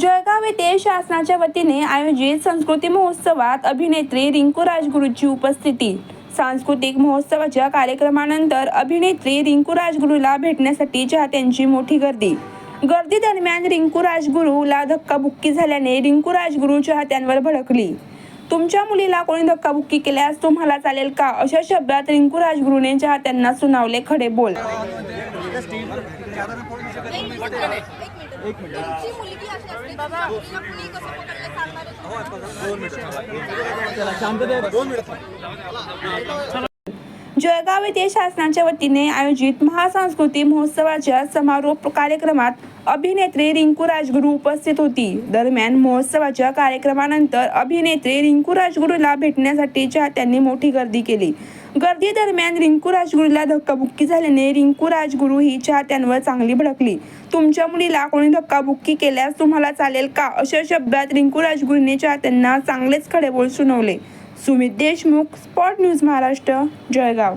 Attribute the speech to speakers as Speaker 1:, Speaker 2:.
Speaker 1: जळगाव येथे शासनाच्या वतीने आयोजित संस्कृती महोत्सवात अभिनेत्री रिंकू राजगुरूची उपस्थिती. सांस्कृतिक महोत्सवाच्या कार्यक्रमानंतर अभिनेत्री रिंकू राजगुरूला भेटण्यासाठी चाहत्यांची मोठी गर्दी. गर्दी दरम्यान रिंकू राजगुरूला धक्काबुक्की झाल्याने रिंकू राजगुरू चाहत्यांवर भडकली. तुमच्या मुलीला कोणी धक्काबुक्की केल्यास तुम्हाला चालेल का? अशा शब्दात रिंकू राजगुरूने चाहत्यांना सुनावले खडे बोल.
Speaker 2: तुमची
Speaker 1: जळगाव येथे शासनाच्या वतीने आयोजित महासंस्कृती महोत्सवाच्या समारोप कार्यक्रमात अभिनेत्री रिंकू राजगुरू उपस्थित होती. दरम्यान महोत्सवाच्या कार्यक्रमानंतर अभिनेत्री रिंकू राजगुरूला भेटण्यासाठी चाहत्यांनी मोठी गर्दी केली. गर्दी दरम्यान रिंकू राजगुरूला धक्काबुक्की झाल्याने रिंकू राजगुरू ही चाहत्यांवर चांगली भडकली. तुमच्या मुलीला कोणी धक्काबुक्की केल्यास तुम्हाला चालेल का? अशा शब्दात रिंकू राजगुरूने चाहत्यांना चांगलेच खडेबोल सुनावले. Sumit Deshmukh spot news Maharashtra Jalgaon.